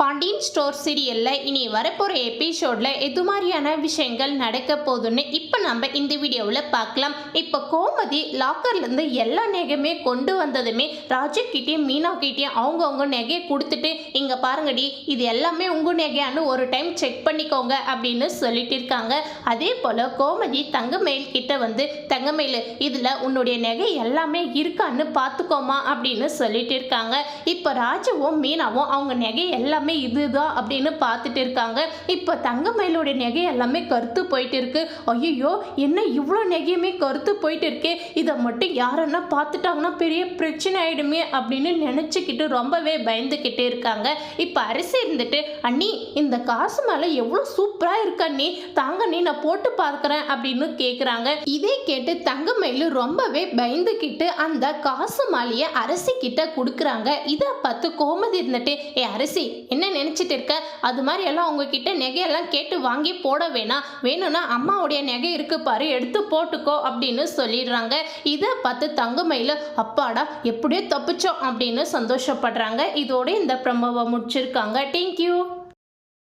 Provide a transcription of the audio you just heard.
Pandian store சீரியலில் இனி வரப்போகிற எபிசோடில் எது மாதிரியான விஷயங்கள் நடக்க போகுதுன்னு இப்போ நம்ம இந்த வீடியோவில் பார்க்கலாம். இப்போ கோமதி லாக்கர்லேருந்து எல்லா நகையுமே கொண்டு வந்ததுமே ராஜுக்கிட்டேயும் மீனாக்கிட்டேயும் அவங்கவுங்க நகையை கொடுத்துட்டு இங்கே பாருங்கடி இது எல்லாமே உங்கள் நகையான்னு ஒரு டைம் செக் பண்ணிக்கோங்க அப்படின்னு சொல்லிட்டு இருக்காங்க. அதே போல் கோமதி தங்கமயில் கிட்ட வந்து தங்கமயில் இதில் உன்னுடைய நகை எல்லாமே இருக்கான்னு பார்த்துக்கோமா அப்படின்னு சொல்லிட்டு இருக்காங்க. இப்போ ராஜுவும் மீனாவும் அவங்க நகை எல்லாமே இதுதான் அப்படின்னு பார்த்துட்டு இருக்காங்க. இப்போ தங்கமயிலோட நகை எல்லாமே கருத்து போயிட்டு இருக்கு. ஐயோ என்ன இவ்வளோ நகையுமே கருத்து போயிட்டு இருக்கே? இதை மட்டும் யாரன்னா பார்த்துட்டாங்கன்னா பெரிய பிரச்சனை ஆயிடுமே அப்படின்னு நினச்சிக்கிட்டு ரொம்பவே பயந்துக்கிட்டே இருக்காங்க. இப்போ அரிசி இருந்துட்டு அண்ணி இந்த காசு மேலே எவ்வளோ சூப்பராக இருக்கண்ணி தாங்க நீ நான் போட்டு பார்க்குறேன் அப்படின்னு கேட்குறாங்க இதே கேட்டு தங்கமயில் ரொம்பவே பயந்துக்கிட்டு அந்த காசு மாலையை அரசி கிட்ட கொடுக்குறாங்க. இதை பார்த்து கோமதி இருந்துட்டு ஏ அரிசி என்ன நினச்சிட்டு இருக்க? அது மாதிரி எல்லாம் உங்ககிட்ட நெகையெல்லாம் கேட்டு வாங்கி போட வேணாம். வேணும்னா அம்மாவுடைய நகை இருக்கு பாரு எடுத்து போட்டுக்கோ அப்படின்னு சொல்லிடுறாங்க. இதை பார்த்து தங்கமயில அப்பாடா எப்படியோ தப்பிச்சோம் அப்படின்னு சந்தோஷப்படுறாங்க. இதோட இந்த பிரம்மவை முடிச்சிருக்காங்க. தேங்க்யூ